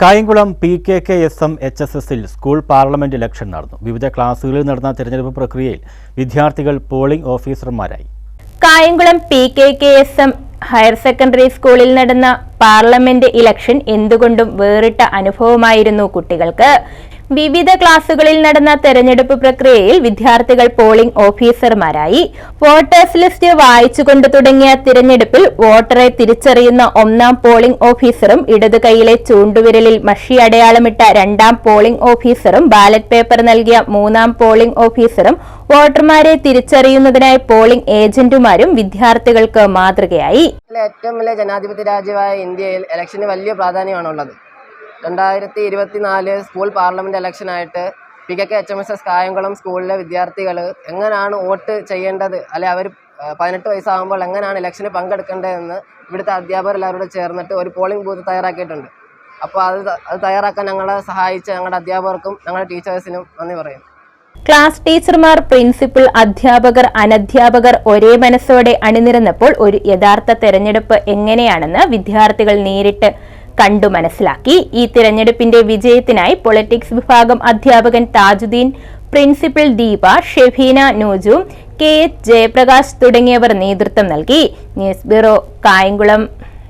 Kayamkulam P K K S M H S എസിൽ school parliament election നടന്നു. വിവിധ ക്ലാസുകളിൽ നടന്ന തെരഞ്ഞെടുപ്പ് പ്രക്രിയയിൽ വിദ്യാർത്ഥികൾ polling ഓഫീസർമാരായി. Kayamkulam P K K S M higher secondary സ്കൂളിൽ നടന്ന പാർലമെന്റ് ഇലക്ഷൻ എന്തുകൊണ്ടും വേറിട്ട അനുഭവമായിരുന്നു കുട്ടികൾക്ക്. വിവിധ ക്ലാസുകളിൽ നടന്ന തെരഞ്ഞെടുപ്പ് പ്രക്രിയയിൽ വിദ്യാർത്ഥികൾ പോളിംഗ് ഓഫീസർമാരായി. വോട്ടേഴ്സ് ലിസ്റ്റ് വായിച്ചുകൊണ്ട് തുടങ്ങിയ തിരഞ്ഞെടുപ്പിൽ വോട്ടറെ തിരിച്ചറിയുന്ന ഒന്നാം പോളിംഗ് ഓഫീസറും ഇടതു കൈയിലെ ചൂണ്ടുവിരലിൽ മഷി അടയാളമിട്ട രണ്ടാം പോളിംഗ് ഓഫീസറും ബാലറ്റ് പേപ്പർ നൽകിയ മൂന്നാം പോളിംഗ് ഓഫീസറും വോട്ടർമാരെ തിരിച്ചറിയുന്നതിനായി പോളിംഗ് ഏജന്റുമാരും വിദ്യാർത്ഥികൾക്ക് മാതൃകയായി. ഏറ്റവും വലിയ ജനാധിപത്യ രാജ്യമായ ഇന്ത്യയിൽ ഇലക്ഷന് വലിയ പ്രാധാന്യമാണുള്ളത്. രണ്ടായിരത്തി ഇരുപത്തി നാല് school parliament ഇലക്ഷനായിട്ട് P K K H M S S Kayamkulam സ്കൂളിലെ വിദ്യാർത്ഥികൾ എങ്ങനെയാണ് വോട്ട് ചെയ്യേണ്ടത്? അല്ലെ അവർ പതിനെട്ട് വയസ്സാകുമ്പോൾ എങ്ങനെയാണ് ഇലക്ഷന് പങ്കെടുക്കേണ്ടതെന്ന് ഇവിടുത്തെ അധ്യാപകർ ചേർന്നിട്ട് ഒരു പോളിംഗ് ബൂത്ത് തയ്യാറാക്കിയിട്ടുണ്ട്. അപ്പോൾ അത് അത് തയ്യാറാക്കാൻ ഞങ്ങളെ സഹായിച്ച ഞങ്ങളുടെ അധ്യാപകർക്കും ഞങ്ങളുടെ ടീച്ചേഴ്സിനും നന്ദി പറയുന്നു. ക്ലാസ് ടീച്ചർമാർ പ്രിൻസിപ്പൽ അധ്യാപകർ അനധ്യാപകർ ഒരേ മനസ്സോടെ അണിനിരന്നപ്പോൾ ഒരു യഥാർത്ഥ തെരഞ്ഞെടുപ്പ് എങ്ങനെയാണെന്ന് വിദ്യാർത്ഥികൾ നേരിട്ട് കണ്ടു മനസ്സിലാക്കി. ഈ തിരഞ്ഞെടുപ്പിന്റെ വിജയത്തിനായി പൊളിറ്റിക്സ് വിഭാഗം അധ്യാപകൻ Thajudheen principal Deepa Shefeena Nooju K H Jayaprakash തുടങ്ങിയവർ നേതൃത്വം നൽകി. News bureau Kayamkulam.